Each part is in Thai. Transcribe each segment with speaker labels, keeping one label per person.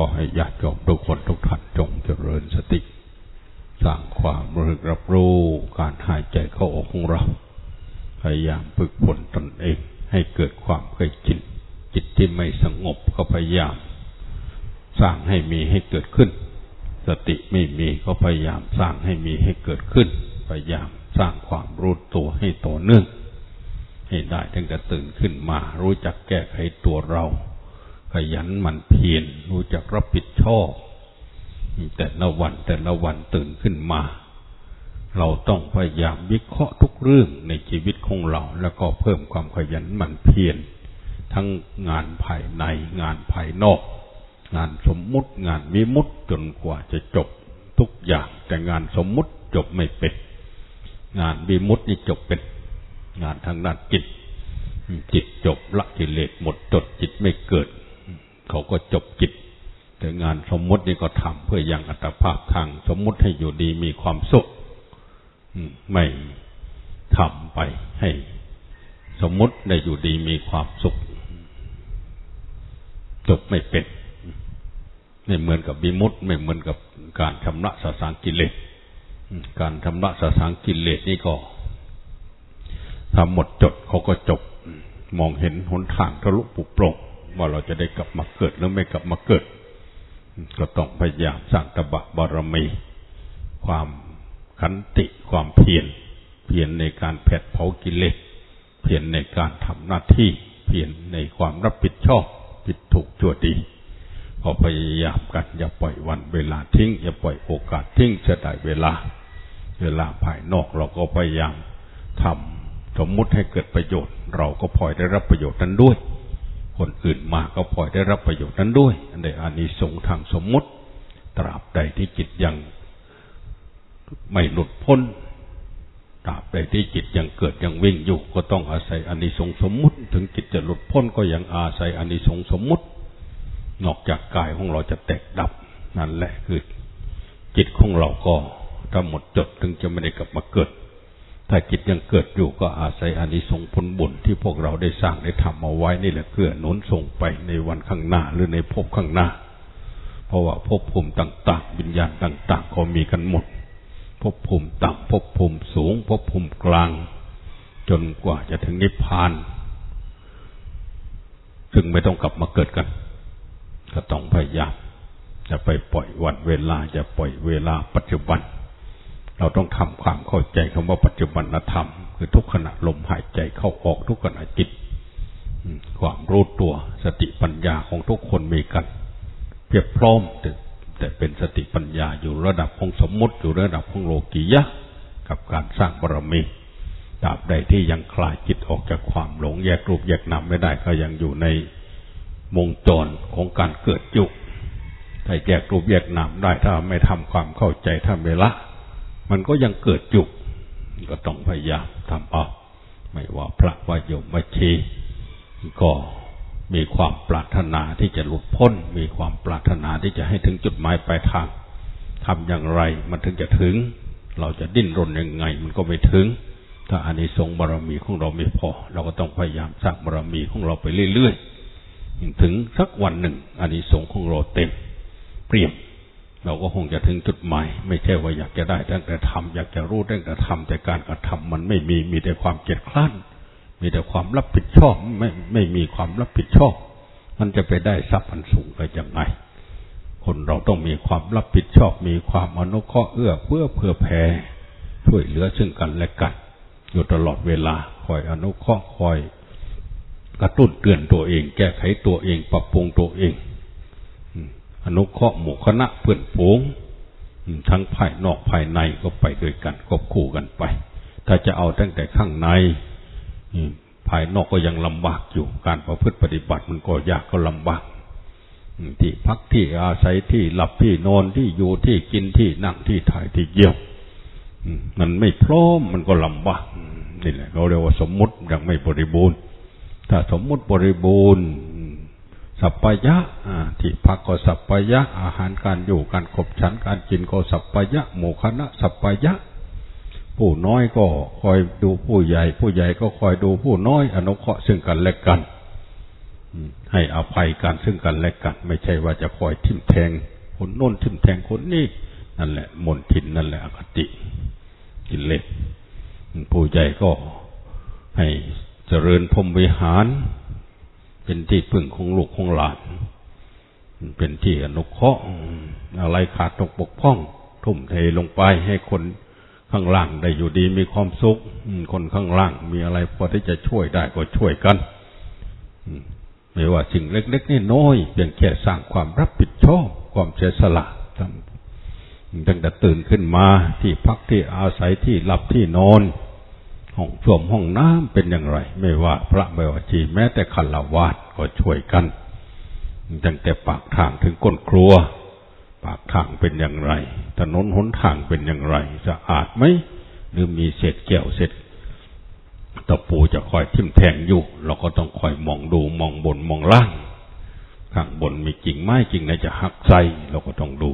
Speaker 1: อให้ญาติโยมทุกคนทุกท่านจงเจริญสติ สร้างความรึกรับรู้การหายใจเข้าออกของเรา พยายามฝึกฝนตนเอง ให้เกิดความเคยชินจิตที่ไม่สงบก็พยายาม สร้างให้มีให้เกิดขึ้น สติไม่มีก็พยายามสร้างให้มีให้เกิดขึ้น พยายามสร้างความรู้ตัวให้ต่อเนื่องให้ได้ตั้งแต่ตื่นขึ้นมารู้จักแก้ไขตัวเรา ขยันหมั่นเพียรรู้จักรับผิดชอบ แต่ละวันแต่ละวันตื่นขึ้นมา เราต้องพยายามวิเคราะห์ทุกเรื่องในชีวิตของเรา แล้วก็เพิ่มความขยันหมั่นเพียรทั้งงานภายในงานภายนอก งานสมมุติงานวิมุติจนกว่าจะจบทุกอย่างแต่งานสมมุติจบไม่เป็น งานวิมุตินี่จบเป็น งานทางด้านจิต จิตจบละกิเลสหมดจดจิตไม่เกิด เขาก็จบจิตแต่งานสมมตินี่ก็ทำเพื่อยังอัตภาพทางสมมติให้อยู่ดีมีความสุขไม่ทำไปให้ สมมติได้อยู่ดีมีความสุข จบไม่เป็น ไม่เหมือนกับบิมุตไม่เหมือนกับการชำระสสางกิเลสการชำระสสางกิเลสนี่ก็ทำหมดจดเขาก็จบ มองเห็นหนทางทะลุปุโปร่ง ว่าเราจะได้กลับมาเกิดหรือไม่กลับมาเกิด ก็ต้องพยายามสร้างตบะบารมี ความขันติความเพียรเพียรในการแผดเผากิเลสเพียรในการทำหน้าที่ เพียรในความรับผิดชอบผิดถูกชั่วดีพอพยายามกันอย่าปล่อยวันเวลาทิ้ง อย่าปล่อยโอกาสทิ้งจะได้เวลา เวลาภายนอกเราก็พยายามทำสมมุติให้เกิดประโยชน์ เราก็พลอยได้รับประโยชน์นั้นด้วย คนอื่นมาก็พลอยได้รับประโยชน์นั้นด้วยอันใดอานิสงส์ทางสมมุติ ตราบใดที่จิตยังไม่หลุดพ้นตราบใดที่จิตยังเกิดยังวิ่งอยู่ ก็ต้องอาศัยอานิสงส์สมมุติ ถึงจิตจะหลุดพ้นก็ยังอาศัยอานิสงส์สมมุติ นอกจากกายของเราจะแตกดับนั่นแหละคือจิตของเราก็ถ้าหมดจดถึงจะไม่ได้กลับมาเกิด ถ้าจิตยังเกิดอยู่ก็อาศัยอานิสงส์ผลบุญที่พวกเราได้สร้างได้ทำเอาไว้นี่แหละเพื่อนุนส่งไปในวันข้างหน้าหรือในภพข้างหน้า เพราะว่าภพภูมิต่าง ๆ วิญญาณต่าง ๆ ก็มีกันหมดภพภูมิต่ำภพภูมิสูงภพภูมิกลาง จนกว่าจะถึงนิพพาน ซึ่งไม่ต้องกลับมาเกิดกันก็ต้องพยายามจะไปปล่อยวันเวลาจะปล่อยเวลาปัจจุบัน เราต้องทำความเข้าใจคำว่าปัจจุบันธรรม คือทุกขณะลมหายใจเข้าออกทุกขณะจิตความรู้ตัวสติปัญญาของทุกคนมีกันเพียบพร้อมแต่เป็นสติปัญญาอยู่ระดับของสมมติอยู่ระดับของโลกียะ กับการสร้างบารมีตราบใดที่ยังคลายจิตออกจากความหลงแยกรูปแยกนามไม่ได้ก็ยังอยู่ในวงจรของการเกิดยุกถ้าแยกรูปแยกนามได้ถ้าไม่ทำความเข้าใจถ้าไม่ละ มันก็ยังเกิดยุกก็ต้องพยายามทำเอาไม่ว่าพระว่าโยมว่าชีก็มีความปรารถนาที่จะหลุดพ้น มีความปรารถนาที่จะให้ถึงจุดหมายปลายทางทำอย่างไรมันถึงจะถึง เราจะดิ้นรนยังไง มันก็ไม่ถึง ถ้าอานิสงส์บารมีของเราไม่พอ เราก็ต้องพยายามสร้างบารมีของเราไปเรื่อยๆถึงสักวันหนึ่งอานิสงส์ของเราเต็ม เปรียบ เราก็คงจะถึงจุดหมายไม่ใช่ว่าอยากจะได้ตั้งแต่ทำอยากจะรู้ตั้งแต่ทำแต่การกระทำมันไม่มีมีแต่ความเกียดคร้านมีแต่ความรับผิดชอบไม่ไม่มีความรับผิดชอบ มันจะไปได้ทรัพย์อันสูงไปยังไงคนเราต้องมีความรับผิดชอบ มีความอนุเคราะห์เอื้อเพื่อเพื่อแผ่ช่วยเหลือซึ่งกันและกัน อยู่ตลอดเวลาคอยอนุเคราะห์คอย กระตุ้นเตือนตัวเอง แก้ไขตัวเอง ปรับปรุงตัวเอง อนุเคราะห์หมู่คณะเพื่อนฝูงทั้งภายนอกภายในก็ไปด้วยกันควบคู่กันไป ถ้าจะเอาตั้งแต่ข้างในภายนอกก็ยังลำบากอยู่ การประพฤติปฏิบัติมันก็ยากก็ลำบากที่พักที่อาศัยที่หลับที่นอนที่อยู่ที่กินที่นั่งที่ถ่ายที่เยี่ยวมันไม่พร้อมมันก็ลำบากนี่แหละ เราเรียกว่าสมมุติยังไม่บริบูรณ์ ถ้าสมมุติบริบูรณ์ สัพพยะที่พักก็สัพพยะ อาหารการอยู่การขบฉันการกินก็สัพพยะโมคณะสัพพยะ ผู้น้อยก็คอยดูผู้ใหญ่ ผู้ใหญ่ก็คอยดูผู้น้อย อนุเคราะห์ซึ่งกันและกันให้อภัยกันซึ่งกันและกัน ไม่ใช่ว่าจะคอยทิ่มแทงคนโน้นทิ่มแทงคนนี้นั่นแหละมนทินนั่นแหละอคติกิเลสผู้ใหญ่ก็ให้เจริญพรมวิหาร เป็นที่พึ่งของลูกของหลานเป็นที่อนุเคราะห์อะไรขาดตกบกพร่อง ทุ่มเทลงไปให้คนข้างล่างได้อยู่ดีมีความสุขคนข้างล่างมีอะไรพอที่จะช่วยได้ก็ช่วยกันไม่ว่าสิ่งเล็กๆนี่น้อยๆเพียงแค่สร้างความรับผิดชอบความเสียสละตั้งแต่ตื่นขึ้นมาที่พักที่อาศัยที่หลับที่นอน ห้องส้วมห้องน้ำเป็นอย่างไร ไม่ว่าพระไม่ว่าชีแม้แต่ขันละวาดก็ช่วยกันตั้งแต่ปากทางถึงก้นครัว ปากทางเป็นอย่างไร ถนนหนทางเป็นอย่างไร สะอาดไหมหรือมีเศษแก้วเศษตะปูจะคอยทิ่มแทงอยู่ เราก็ต้องคอยมองดูมองบนมองล่าง ข้างบนมีกิ่งไม้กิ่งไหนจะหักใสเราก็ต้องดู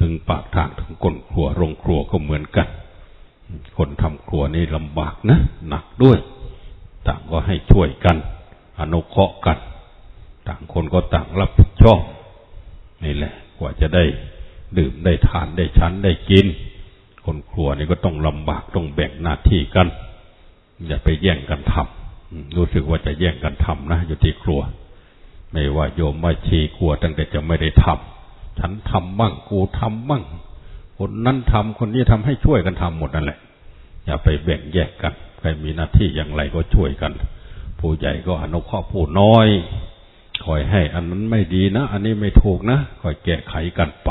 Speaker 1: ถึงปากทางถึงก้นครัวโรงครัวก็เหมือนกัน คนทำครัวนี่ลำบากนะหนักด้วย ต่างก็ให้ช่วยกัน อนุเคราะห์กัน ต่างคนก็ต่างรับผิดชอบนี่แหละ กว่าจะได้ดื่มได้ทานได้ชั้นได้กิน คนครัวนี่ก็ต้องลำบากต้องแบ่งหน้าที่กัน อย่าไปแย่งกันทำรู้สึกว่าจะแย่งกันทำนะอยู่ที่ครัว ไม่ว่าโยมว่าชีครัวตั้งแต่จะไม่ได้ทำฉันทำบ้างกูทำบ้าง คนนั้นทำคนนี้ทำให้ช่วยกันทำหมดนั่นแหละ อย่าไปแบ่งแยกกัน ใครมีหน้าที่อย่างไรก็ช่วยกัน ผู้ใหญ่ก็อนุเคราะห์ผู้น้อย คอยให้ อันนั้นไม่ดีนะ อันนี้ไม่ถูกนะ คอยแก้ไขกันไป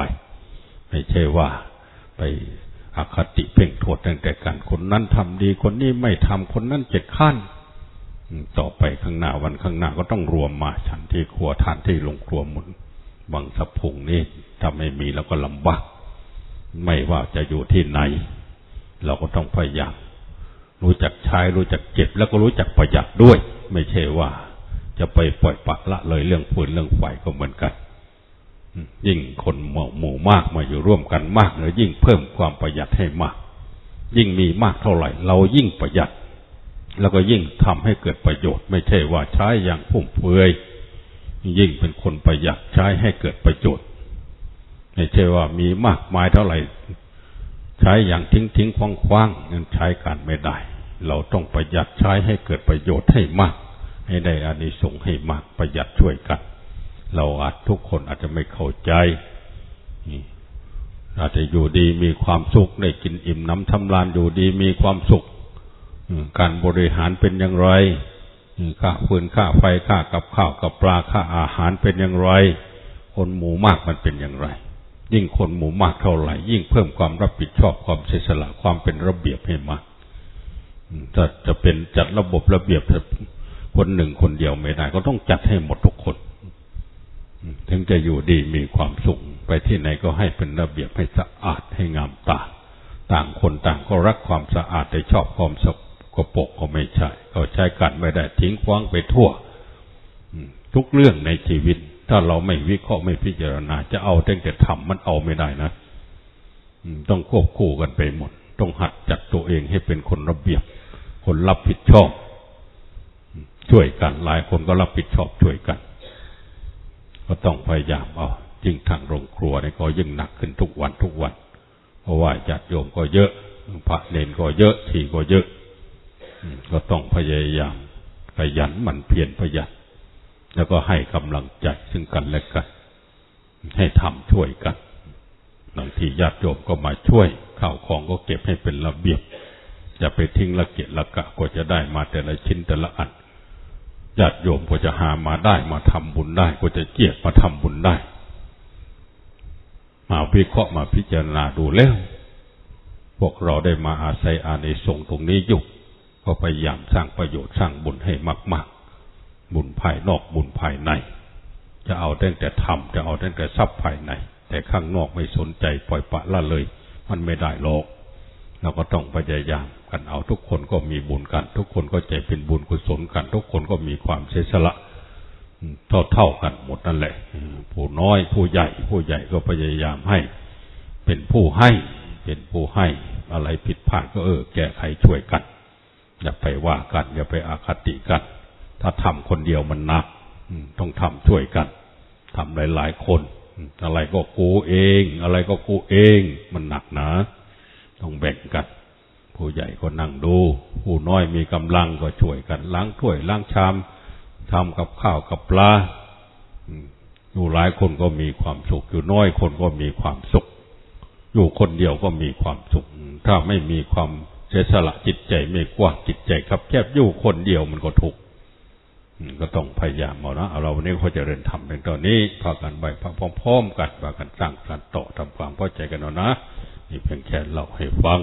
Speaker 1: ไม่ใช่ว่าไปอคติเพ่งโทษตั้งแต่กัน คนนั้นทำดี คนนี้ไม่ทำคนนั้นเจ็ดขั้น ต่อไปข้างหน้าวันข้างหน้าก็ต้องรวมมา ฉันที่ครัวทานที่ลงครัวหมุนบังสะพุงนี่ถ้าไม่มีแล้วก็ลำบาก ไม่ว่าจะอยู่ที่ไหน เราก็ต้องพยายามรู้จักใช้รู้จักเก็บแล้วก็รู้จักประหยัดด้วย ไม่ใช่ว่าจะไปปล่อยปละละเลยเรื่องฟืนเรื่องไฟก็เหมือนกัน ยิ่งคนหมู่หมู่มากมาอยู่ร่วมกันมากเลยยิ่งเพิ่มความประหยัดให้มาก ยิ่งมีมากเท่าไหร่ เรายิ่งประหยัด แล้วก็ยิ่งทำให้เกิดประโยชน์ ไม่ใช่ว่าใช้อย่างฟุ่มเฟือยยิ่งเป็นคนประหยัดใช้ให้เกิดประโยชน์ ไม่ใช่ว่ามีมากมายเท่าไหร่ ใช้อย่างทิ้งทิ้งคว้างคว้างเงินใช้การไม่ได้ เราต้องประหยัดใช้ให้เกิดประโยชน์ให้มาก ให้ได้อานิสงส์ให้มากประหยัดช่วยกัน เราอาจทุกคนอาจจะไม่เข้าใจอาจจะอยู่ดีมีความสุขได้กินอิ่มน้ำทำลานอยู่ดีมีความสุขการบริหารเป็นอย่างไรค่าฟืนค่าไฟค่ากับข้าวกับปลาค่าอาหารเป็นอย่างไร คนหมู่มากมันเป็นอย่างไร ยิ่งคนหมู่มากเท่าไหร่ ยิ่งเพิ่มความรับผิดชอบความเสียสละความเป็นระเบียบให้มากถ้าจะเป็นจัดระบบระเบียบคนหนึ่งคนเดียวไม่ได้ ก็ต้องจัดให้หมดทุกคน ถึงจะอยู่ดีมีความสุขไปที่ไหนก็ให้เป็นระเบียบให้สะอาดให้งามตา ต่างคนต่างก็รักความสะอาดแต่ชอบความสกปรกก็ไม่ใช่เขาใช้กันไม่ได้ทิ้งคว้างไปทั่ว ทุกเรื่องในชีวิต ถ้าเราไม่วิเคราะห์ไม่พิจารณา จะเอาตั้งแต่ทำมันเอาไม่ได้นะต้องควบคู่กันไปหมด ต้องหัดจัดตัวเองให้เป็นคนระเบียบ คนรับผิดชอบ ช่วยกัน หลายคนก็รับผิดชอบช่วยกัน ก็ต้องพยายามเอายิ่งทางโรงครัวนี่ก็ยิ่งหนักขึ้นทุกวันทุกวัน เพราะว่าญาติโยมก็เยอะพระเนนก็เยอะทีก็เยอะก็ต้องพยายามขยันหมันเพียรประหยัด แล้วก็ให้กำลังใจซึ่งกันและกัน ให้ทำช่วยกันบางทีญาติโยมก็มาช่วยข้าวของก็เก็บให้เป็นระเบียบอย่าไปทิ้งละเกะละกะก็จะได้มาแต่ละชิ้นแต่ละอันญาติโยมก็จะหามาได้มาทำบุญได้ก็จะเกียกมาทำบุญได้ มาวิเคราะห์มาพิจารณาดูแล้ว พวกเราได้มาอาศัยอานิสงส์ตรงนี้อยู่ก็พยายามสร้างประโยชน์สร้างบุญให้มาก ๆ บุญภายนอกบุญภายใน จะเอาตั้งแต่ทำจะเอาตั้งแต่ทรัพย์ภายใน แต่ข้างนอกไม่สนใจปล่อยปละละเลย มันไม่ได้หรอกเราก็ต้องพยายามกันเอาทุกคนก็มีบุญกัน ทุกคนก็ใจเป็นบุญกุศลกัน ทุกคนก็มีความเสียสละเท่าเท่าๆกันหมดนั่นแหละผู้น้อยผู้ใหญ่ ผู้ใหญ่ก็พยายามให้ เป็นผู้ให้ เป็นผู้ให้ อะไรผิดพลาดก็เออ แก้ไขช่วยกัน อย่าไปว่ากัน อย่าไปอาคติกัน ถ้าทำคนเดียวมันหนักต้องทำช่วยกันทำหลาย ๆ คนอืมอะไรก็กูเอง อะไรก็กูเอง มันหนักหนาต้องแบ่งกัน ผู้ใหญ่ก็นั่งดู ผู้น้อยมีกำลังก็ช่วยกัน ล้างถ้วยล้างชามทำกับข้าวกับปลาอยู่หลายคนก็มีความสุข อยู่น้อยคนก็มีความสุข อยู่คนเดียวก็มีความสุข ถ้าไม่มีความเสียสละจิตใจไม่กว้างจิตใจครับแคบอยู่คนเดียวมันก็ทุกข์ ก็ต้องพยายามเอานะเอาเราวันนี้เขาจะเรียนทำเป็นตอนนี้พากันไปพร้อมๆกันพากันสร้างการต่อทำความเข้าใจกันเอานะนี่เพียงแค่เล่าให้ฟัง